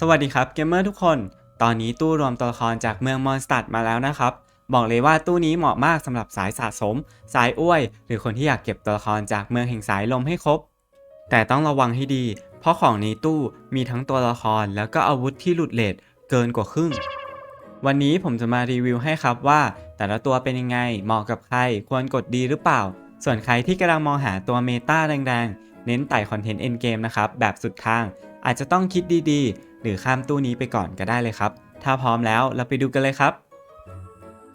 สวัสดีครับเกมเมอร์ทุกคน ตอนนี้ตู้รวมตัวละครจากเมืองมอนสตัดมาแล้วนะครับ บอกเลยว่าตู้นี้เหมาะมากสำหรับสายสะสม สายอ้วย หรือคนที่อยากเก็บตัวละครจากเมืองแห่งสายลมให้ครบ แต่ต้องระวังให้ดี เพราะของในตู้มีทั้งตัวละครแล้วก็อาวุธที่หลุดเลทเกินกว่าครึ่ง วันนี้ผมจะมารีวิวให้ครับว่า แต่ละตัวเป็นยังไงเหมาะกับใคร ควรกดดีหรือเปล่า ส่วนใครที่กำลังมองหาตัวเมตาแรงๆ เน้นไต่คอนเทนต์เอ็นเกมนะครับแบบสุดทาง อาจจะต้องคิดดีๆ หรือข้ามตู้นี้ไปก่อนก็ได้เลยครับ ถ้าพร้อมแล้วเราไปดูกันเลยครับ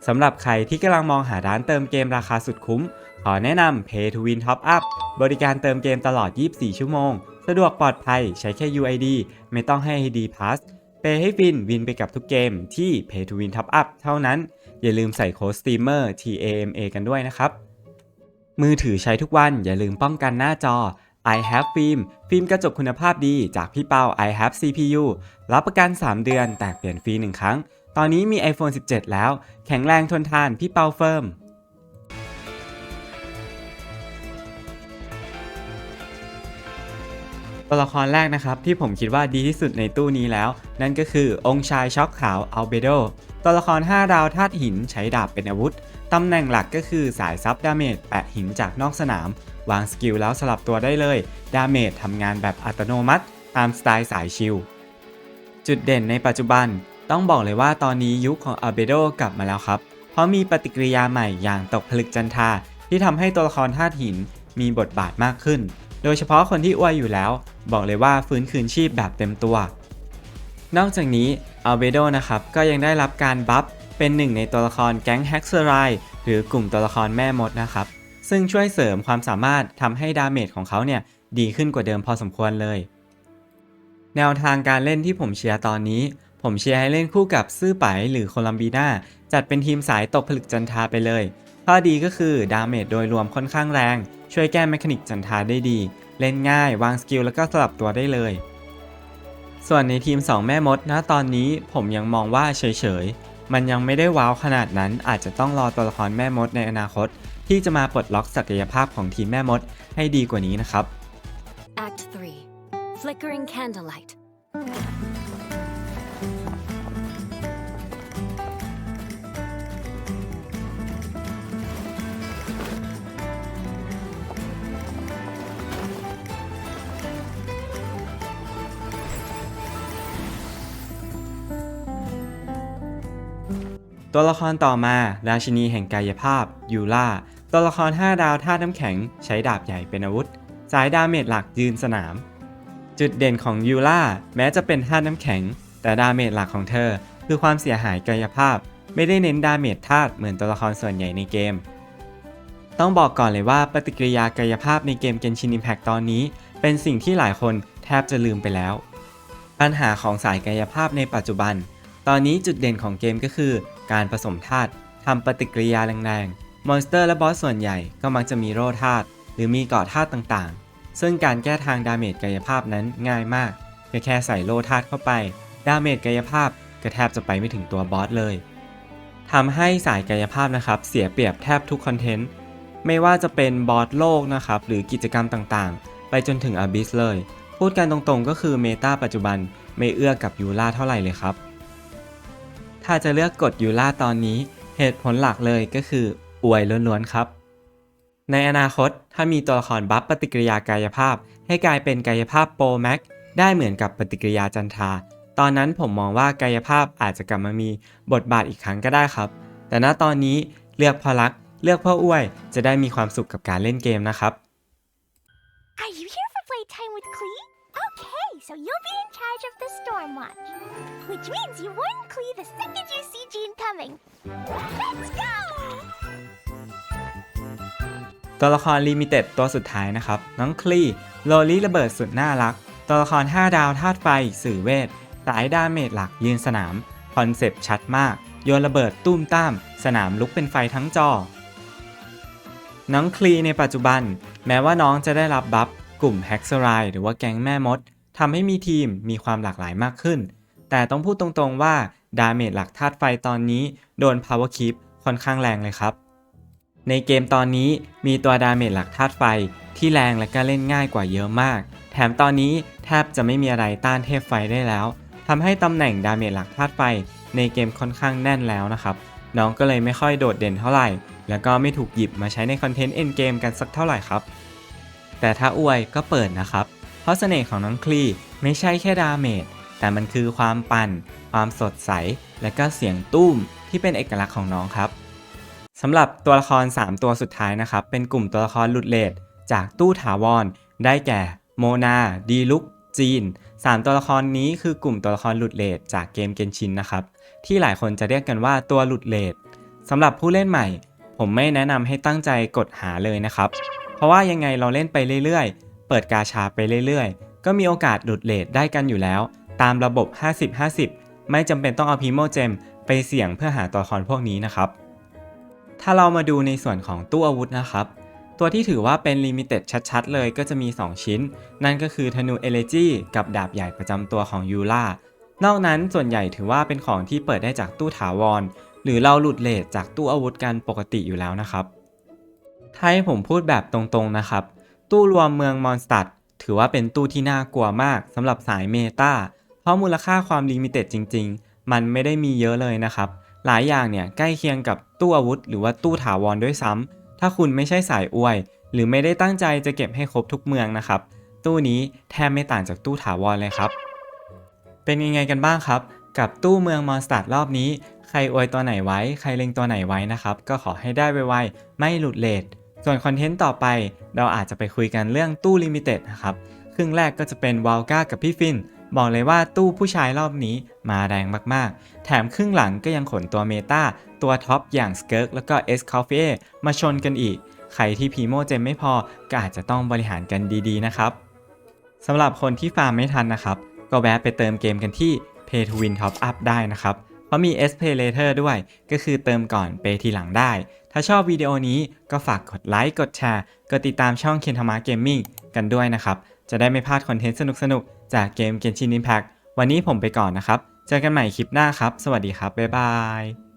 สำหรับใครที่กำลังมองหาร้านเติมเกมราคาสุดคุ้ม ขอแนะนำ Pay to Win Top Up บริการเติมเกมตลอด 24 ชั่วโมง สะดวกปลอดภัยใช้แค่ UID ไม่ต้องให้ ID Pass เปย์ให้ฟินวินไปกับทุกเกมที่ Pay to Win Top Up เท่านั้น อย่าลืมใส่โค้ด Steamer TAMA กันด้วยนะครับ มือถือใช้ทุกวันอย่าลืมป้องกันหน้าจอ I have film ฟิล์มกระจกคุณภาพดีจากพี่เปา I have CPU รับประกัน 3 เดือน แตกเปลี่ยนฟรี 1 ครั้ง ตอนนี้มี iPhone 17 แล้ว แข็งแรงทนทาน พี่เปาเฟิร์มตัวละครแรกนะครับที่ผมคิดว่าดีที่สุดในตู้นี้แล้ว นั่นก็คือองค์ชายช็อกขาวอัลเบโดตัวละคร 5 ดาวธาตุหินใช้ดาบเป็นอาวุธ ตำแหน่งหลักก็คือสายซับดาเมจแปะหินจากนอกสนาม วางสกิลแล้วสลับตัวได้เลย ดาเมจทำงานแบบอัตโนมัติ ตามสไตล์สายชิลจุดเด่นในปัจจุบันต้องบอกเลยว่าตอนนี้ยุคของอัลเบโดกลับมาแล้วครับ เพราะมีปฏิกิริยาใหม่อย่างตกผลึกจันทาที่ทำให้ตัวละครธาตุหินมีบทบาทมากขึ้น โดยเฉพาะคนที่อ้วยอยู่แล้ว บอกเลยว่าฟื้นคืนชีพแบบเต็มตัว นอกจากนี้อัลเบโดนะครับก็ยังได้รับการบัฟ เป็นหนึ่งในตัวละครแก๊งแฮกเซอร์ไรหรือกลุ่มตัวละครแม่มดนะครับ ซึ่งช่วยเสริมความสามารถทำให้ดาเมจของเขาเนี่ยดีขึ้นกว่าเดิมพอสมควรเลย แนวทางการเล่นที่ผมเชียร์ตอนนี้ ผมเชียร์ให้เล่นคู่กับซื่อไปหรือโคลัมบีนาจัดเป็นทีมสายตกผลึกจันทาไปเลย ข้อดีก็คือดาเมจโดยรวมค่อนข้างแรง ช่วยแก้แมคานิกจันทาได้ดี เล่นง่ายวางสกิลแล้วก็สลับตัวได้เลยส่วนในทีม 2 แม่มดนะตอนนี้ผมยังมองว่าเฉย มันยังไม่ได้ว้าวขนาดนั้น อาจจะต้องรอตัวละครแม่มดในอนาคต ที่จะมาปลดล็อกศักยภาพของทีมแม่มดให้ดีกว่านี้นะครับ Act 3 Flickering Candlelight. ตัวละครต่อมาราชินีแห่งกายภาพยูล่าตัวละคร 5 ดาวธาตุน้ำแข็งใช้ดาบใหญ่เป็นอาวุธ สายดาเมจหลักยืนสนาม จุดเด่นของยูล่าแม้จะเป็นธาตุน้ำแข็ง แต่ดาเมจหลักของเธอ คือความเสียหายกายภาพ ไม่ได้เน้นดาเมจธาตุเหมือนตัวละครส่วนใหญ่ในเกม ต้องบอกก่อนเลยว่าปฏิกิริยากายภาพในเกม Genshin Impact ตอนนี้ เป็นสิ่งที่หลายคนแทบจะลืมไปแล้ว ปัญหาของสายกายภาพในปัจจุบัน ตอนนี้จุดเด่นของเกมก็คือ การผสมธาตุทำปฏิกิริยาแรงๆ มอนสเตอร์และบอสส่วนใหญ่ก็มักจะมีโร่ธาตุหรือมีเกาะธาตุต่างๆ ซึ่งการแก้ทางดาเมจกายภาพนั้นง่ายมากแค่แค่ใส่โล่ธาตุเข้าไป ดาเมจกายภาพก็แทบจะไปไม่ถึงตัวบอสเลยทำให้สายกายภาพนะครับเสียเปรียบแทบทุกคอนเทนต์ ไม่ว่าจะเป็นบอสโลกนะครับหรือกิจกรรมต่างๆ ไปจนถึงอบิสเลย พูดกันตรงๆก็คือเมตาปัจจุบันไม่เอื้อกับยูล่าเท่าไหร่เลยครับ ถ้าจะเลือกกดยูล่าตอนนี้ เหตุผลหลักเลยก็คือ อวยล้วนๆครับ ในอนาคตถ้ามีตัวละครบัฟปฏิกิริยากายภาพ ให้กลายเป็นกายภาพโปรแม็กได้เหมือนกับปฏิกิริยาจันทราตอนนั้นผมมองว่ากายภาพอาจจะกลับมามีบทบาทอีกครั้งก็ได้ครับ แต่ณตอนนี้เลือกพ่อรัก เลือกพ่ออ้วย จะได้มีความสุขกับการเล่นเกมนะครับ Are you here for playtime with Klee? So you'll be in charge of the storm watch. Which means you warn Klee the second you see Jean coming. Let's go! ตัวละครลิมิเต็ดตัวสุดท้ายนะครับ น้องคลีโลลี่ระเบิดสุดน่ารัก ตัวละคร 5 ดาวธาตุไฟ สื่อเวท สายดาเมจหลักยืนสนาม คอนเซปต์ชัดมาก โยนระเบิดตุ้มต้าม สนามลุกเป็นไฟทั้งจอ น้องคลีในปัจจุบัน แม้ว่าน้องจะได้รับบัฟกลุ่มแฮกซ์ไรหรือว่าแก๊งแม่มด ทำให้มีทีมมีความหลากหลายมากขึ้น แต่ต้องพูดตรงๆว่า ดาเมจหลักธาตุไฟตอนนี้โดน Power Keep ค่อนข้างแรงเลยครับ ในเกมตอนนี้มีตัวดาเมจหลักธาตุไฟที่แรงและก็เล่นง่ายกว่าเยอะมาก แถมตอนนี้แทบจะไม่มีอะไรต้านเทพไฟได้แล้วทำให้ตำแหน่งดาเมจหลักธาตุไฟในเกมค่อนข้างแน่นแล้วนะครับ น้องก็เลยไม่ค่อยโดดเด่นเท่าไหร่ แล้วก็ไม่ถูกหยิบมาใช้ในคอนเทนต์เอ็นเกมกันสักเท่าไหร่ครับ แต่ถ้าอวยก็เปิดนะครับ เพราะเสน่ห์ของน้องคลีไม่ใช่แค่ดาเมจ แต่มันคือความปั่น ความสดใส และก็เสียงตุ้มที่เป็นเอกลักษณ์ของน้องครับสำหรับตัวละคร 3 ตัวสุดท้ายนะครับ เป็นกลุ่มตัวละครหลุดเลดจากตู้ถาวร ได้แก่โมนาดีลุกจีน 3 ตัวละครนี้คือกลุ่มตัวละครหลุดเลดจากเกมเกนชินนะครับ ที่หลายคนจะเรียกกันว่าตัวหลุดเลดสำหรับผู้เล่นใหม่ ผมไม่แนะนำให้ตั้งใจกดหาเลยนะครับ เพราะว่ายังไงเราเล่นไปเรื่อยๆ เปิดกาชาไปเรื่อยๆ ก็มีโอกาสหลุดเลทได้กันอยู่แล้ว ตามระบบ 50-50 ไม่จำเป็นต้องเอาพีโมเจมไปเสี่ยงเพื่อหาตัวละครพวกนี้นะครับ ถ้าเรามาดูในส่วนของตู้อาวุธนะครับ ตัวที่ถือว่าเป็นลิมิเต็ดชัดๆ เลยก็จะมี 2 ชิ้น นั่นก็คือธนูเอเลจีกับดาบใหญ่ประจำตัวของยูล่านอกนั้นส่วนใหญ่ถือว่าเป็นของที่เปิดได้จากตู้ถาวร หรือเราหลุดเลทจากตู้อาวุธกันปกติอยู่แล้วนะครับถ้าให้ผมพูดแบบตรงๆนะครับ ตู้รวมเมืองมอนสตัดถือว่าเป็นตู้ที่น่ากลัวมากสำหรับสายเมตาเพราะมูลค่าความลิมิเต็ดจริง ๆ มันไม่ได้มีเยอะเลยนะครับ หลายอย่างเนี่ยใกล้เคียงกับตู้อาวุธ หรือว่าตู้ถาวรด้วยซ้ำถ้าคุณไม่ใช่สายอวย หรือไม่ได้ตั้งใจจะเก็บให้ครบทุกเมืองนะครับ ตู้นี้แทบไม่ต่างจากตู้ถาวรเลยครับ เป็นยังไงกันบ้างครับ กับตู้เมืองมอนสตัดรอบนี้ ใครอวยตัวไหนไว้ ใครเล็งตัวไหนไว้นะครับ ก็ขอให้ได้ไวๆไม่หลุดเลท ส่วนคอนเทนต์ต่อไปเราอาจจะไปคุยกันเรื่องตู้ลิมิเต็ดนะครับ ครึ่งแรกก็จะเป็นวาลก้ากับพี่ฟิน บอกเลยว่าตู้ผู้ชายรอบนี้มาแรงมากๆ แถมครึ่งหลังก็ยังขนตัวเมตาตัวท็อปอย่างสเกิร์กแล้วก็เอสคาเฟ่มาชนกันอีก ใครที่พีโมเจมไม่พอก็อาจจะต้องบริหารกันดีๆนะครับสำหรับคนที่ฟาร์มไม่ทันนะครับ ก็แวะไปเติมเกมกันที่ Pay to Win Top Up ได้นะครับ เพราะมี S Pay Later ด้วย ก็คือเติมก่อนเปทีหลังได้ ถ้าชอบวิดีโอนี้ก็ฝากกดไลค์ กดแชร์ กดติดตามช่องเคนทามาเกมมิ่งกันด้วยนะครับ จะได้ไม่พลาดคอนเทนต์สนุกๆ จากเกม Kenshi Impact วันนี้ผมไปก่อนนะครับ เจอกันใหม่คลิปหน้าครับ สวัสดีครับ บ๊ายบาย